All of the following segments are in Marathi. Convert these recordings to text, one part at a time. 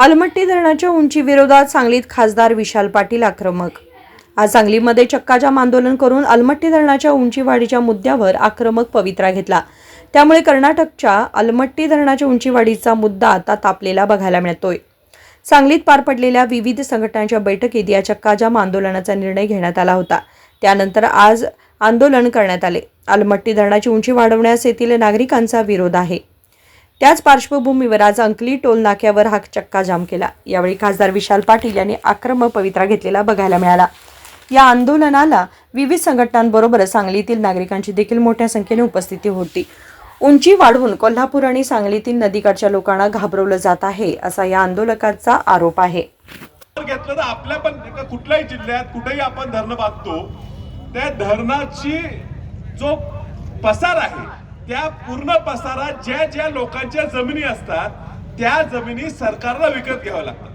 अलमट्टी धरणाच्या उंची विरोधात सांगलीत खासदार विशाल पाटील आक्रमक. आज सांगलीमध्ये चक्काजाम आंदोलन करून अलमट्टी धरणाच्या उंची वाढीच्या मुद्द्यावर आक्रमक पवित्रा घेतला. त्यामुळे कर्नाटकच्या अलमट्टी धरणाच्या उंचीवाढीचा मुद्दा आता तापलेला बघायला मिळतोय. सांगलीत पार पडलेल्या विविध संघटनांच्या बैठकीत या चक्काजाम आंदोलनाचा निर्णय घेण्यात आला होता. त्यानंतर आज आंदोलन करण्यात आले. अलमट्टी धरणाची उंची वाढवण्यास येथील नागरिकांचा विरोध आहे. त्याच पार्श्वभूमीवर आज अंकली टोल नाक्यावर हा चक्का जाम केला. यावेळी खासदार विशाल पाटील यांनी आक्रमक पवित्रा घेतलेला बघायला मिळाला. या आंदोलनाला विविध संघटनांबरोबर सांगलीतील नागरिकांची देखील मोठ्या संख्येने उपस्थिती होती. उंची वाढवून कोल्हापूर आणि सांगलीतील नदीकाठच्या लोकांना घाबरवलं जात आहे असा या आंदोलकांचा आरोप आहे. घेतलं तर आपल्या पण कुठल्याही जिल्ह्यात कुठेही आपण धरणं बांधतो त्या धरणाची जो पसार आहे त्या पूर्ण पसारात ज्या ज्या लोकांच्या जमिनी असतात त्या जमिनी सरकारला विकत घ्याव्या लागतात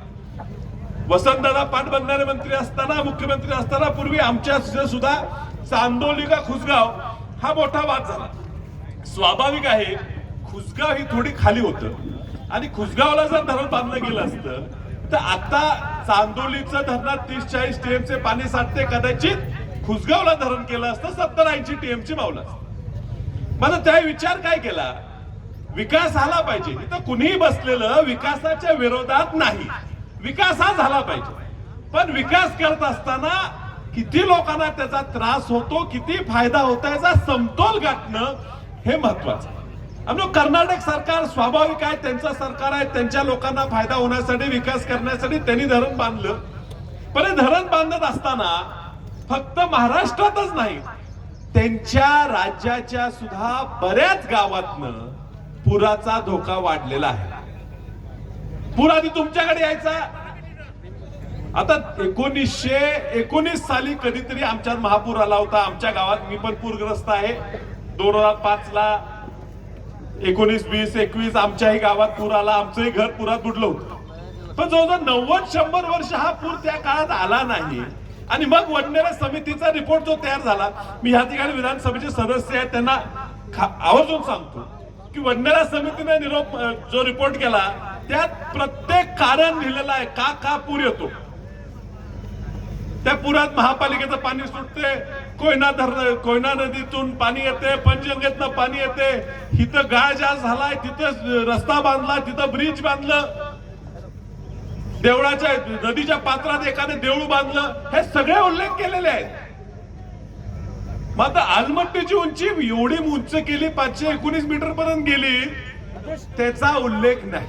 वसंतदादा पाटबंधारे मंत्री असताना मुख्यमंत्री असताना पूर्वी आमच्या सुद्धा चांदोली का खुसगाव हा मोठा वाद झाला. स्वाभाविक आहे खुसगाव ही थोडी खाली होतं. आणि खुसगावला जर धरण बांधलं गेलं असतं तर आता चांदोलीचं धरणात तीस चाळीस टीएमचे पाणी साठते कदाचित खुसगावला धरण केलं असतं सत्तर ऐंशी टीएमची मावलं असतं. मला त्या विचार काय केला? विकास झाला पाहिजे. इथं कुणीही बसलेलं विकासाच्या विरोधात नाही. विकास हा झाला पाहिजे. पण विकास करत असताना किती लोकांना त्याचा त्रास होतो किती फायदा होतो याचा समतोल गाठणं हे महत्वाचं आहे. कर्नाटक सरकार स्वाभाविक आहे त्यांचं सरकार आहे त्यांच्या लोकांना फायदा होण्यासाठी विकास करण्यासाठी त्यांनी धरण बांधलं. पण हे धरण बांधत असताना फक्त महाराष्ट्रातच नाही त्यांच्या राज्याच्या सुद्धा बऱ्याच गावातनं पुराचा धोका वाढलेला आहे. पूर आधी तुमच्याकडे यायचा? आता एकोणीसशे एकोणीस साली कधीतरी आमच्यात महापूर आला होता. आमच्या गावात मी पण पूरग्रस्त आहे. दोन हजार पाच ला एकोणीस वीस एकवीस आमच्याही गावात पूर आला. आमचंही घर पुरात बुडलं होतं. पण जवळजवळ नव्वद शंभर वर्ष हा पूर त्या काळात आला नाही. आणि मग वडनेरा समितीचा रिपोर्ट जो तयार झाला मी ह्या ठिकाणी विधानसभेचे सदस्य आहेत त्यांना आवर्जून सांगतो की वडनेरा समितीने निरोप जो रिपोर्ट केला त्यात प्रत्येक कारण लिहिलेलं आहे का का पूर येतो? त्या पुरात महापालिकेचं पाणी सुटते कोयना धरण कोयना नदीतून पाणी येते पंचगंगेतनं पाणी येते इथं गाळ ज्या झालाय तिथं रस्ता बांधला तिथं ब्रिज बांधलं देवळाच्या नदीच्या पात्रात एखादं देऊळ बांधलं हे सगळे उल्लेख केलेले आहेत. मात्र आलमट्टीची उंची एवढी उंच केली पाचशे एकोणीस मीटर पर्यंत गेली त्याचा उल्लेख नाही.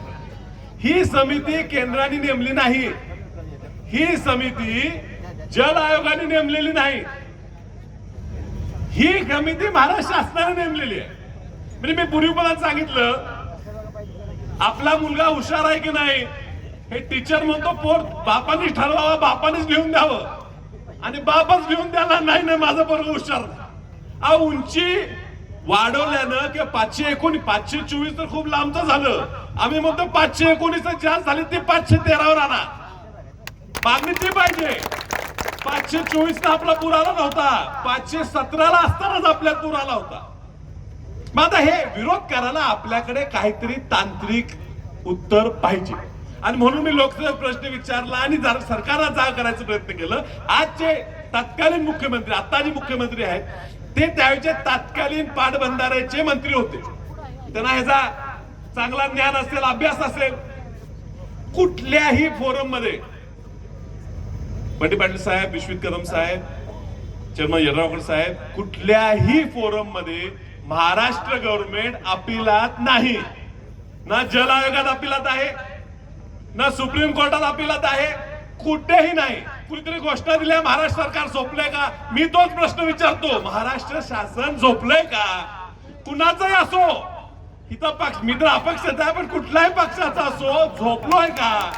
ही समिती केंद्राने नेमली नाही. ही समिती जल आयोगाने नेमलेली नाही. ही समिती महाराष्ट्र शासनाने नेमलेली आहे. म्हणजे मी पूर्वीपणात सांगितलं आपला मुलगा हुशार आहे की नाही? हे टीचर म्हणतो पोर बापानीच ठरवावा बापानेच लिहून द्यावं. आणि बापच लिहून द्यायला नाही नाही माझं बरोबर हुशार आ अहो उंची वाढवल्यानं किंवा पाचशे एकोणीस पाचशे चोवीस तर खूप लांबचं झालं. आम्ही म्हणतो पाचशे एकोणीस जास्त झाली ती पाचशे तेरावर आणा. मागणी ती पाहिजे. पाचशे चोवीस ला आपला पूर आला नव्हता. पाचशे सतराला असतानाच आपल्या पूर आला होता. मग आता हे विरोध करायला आपल्याकडे काहीतरी तांत्रिक उत्तर पाहिजे. आणि म्हणून मी लोकसभा प्रश्न विचारला आणि सरकारला जाग करायचा प्रयत्न केलं आजचे तत्कालीन मुख्यमंत्री आता जे मुख्यमंत्री आहेत ते त्यावेळेचे तत्कालीन पाटबंधाऱ्याचे मंत्री होते. त्यांना ह्याचा चांगला ज्ञान असेल अभ्यास असेल कुठल्याही फोरममध्ये पंडित पाटील साहेब विश्वित कदम साहेब चेअरमन यड्रावकर साहेब कुठल्याही फोरममध्ये महाराष्ट्र गव्हर्नमेंट अपिलात नाही. ना जल आयोगात अपिलात आहे ना सुप्रीम कोर्टात अपिलात आहे कुठेही नाही. कुणीतरी घोषणा दिल्या महाराष्ट्र सरकार झोपलंय का? मी तोच प्रश्न विचारतो. महाराष्ट्र शासन झोपलंय का? कुणाचाही असो. इथं पक्ष मी तर अपक्षाचा आहे पण कुठल्याही पक्षाचा असो झोपलोय का?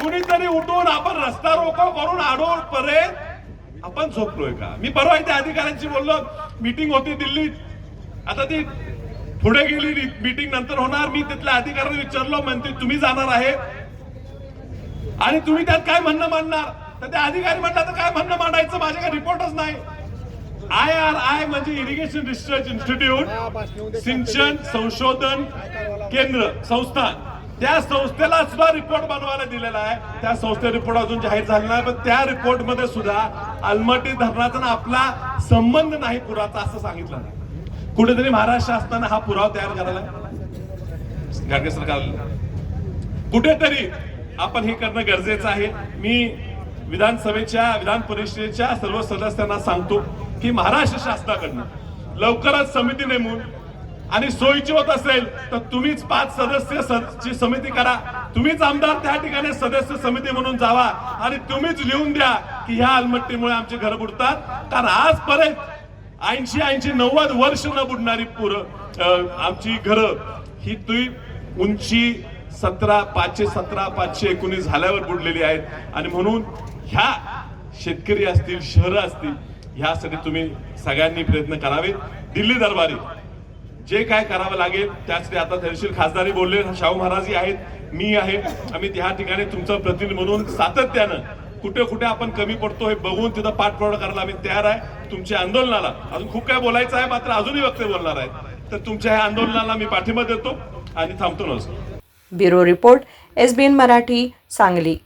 कुणीतरी उठून आपण रस्ता रोको करून आडोळ पर्यंत आपण झोपलोय का? मी परवा त्या अधिकाऱ्यांशी बोललो. मीटिंग होती दिल्लीत. आता ती पुढे गेली मीटिंग नंतर होणार. मी तिथल्या अधिकाऱ्यांना विचारलो म्हणते तुम्ही जाणार आहे. आणि तुम्ही त्यात काय म्हणणं मांडणार? तर त्या अधिकारी म्हणतात काय म्हणणं मांडायचं? माझ्याकडे रिपोर्टच नाही. आय आर आय म्हणजे इरिगेशन रिसर्च इन्स्टिट्यूट सिंचन संशोधन केंद्र संस्था. त्या संस्थेला सुद्धा रिपोर्ट बनवायला दिलेला आहे. त्या संस्थे रिपोर्ट अजून जाहीर झाला नाही पण त्या रिपोर्टमध्ये सुद्धा अलमटी धरणाचा आपला संबंध नाही पुराचा असं सांगितलं. कुठेतरी महाराष्ट्र असताना हा पुरावा तयार करायला गाडगे सरकार कुठेतरी आपण हे करणं गरजेचं आहे. मी विधानसभेच्या विधान परिषदेच्या सर्व सदस्यांना सांगतो की महाराष्ट्र शासनाकडनं लवकरच समिती नेमून आणि सोयीची होत असेल तर तुम्हीच पाच सदस्य ची समिती करा. तुम्हीच आमदार त्या ठिकाणी सदस्य समिती म्हणून जावा आणि तुम्हीच लिहून द्या की ह्या अलमट्टीमुळे आमचे घर बुडतात. कारण आजपर्यंत ऐंशी ऐंशी नव्वद वर्ष न बुडणारी पुरं आमची घरं ही तुई उंची सतरा पाचशे सतरा पाचशे एकोणीस झाल्यावर बुडलेली आहेत. आणि म्हणून ह्या शेतकरी असतील शहरं असतील ह्यासाठी तुम्ही सगळ्यांनी प्रयत्न करावे दिल्ली दरबारी जे काय करावं लागेल त्यासाठी आता तहसील खासदारी बोलले शाहू महाराजही आहेत मी आहे. आम्ही त्या ठिकाणी तुमचं प्रतिनिधी म्हणून सातत्यानं कुठे कुठे आपण कमी पडतो हे बघून तिथं पाठपुरावा करायला आम्ही तयार आहे. तुमच्या आंदोलनाला. अजून खूप काय बोलायचं आहे मात्र अजूनही वक्ते बोलणार आहेत तर तुमच्या ह्या आंदोलनाला मी पाठिंबा देतो आणि थांबतो नसतो bureau report S B N Marathi Sangli.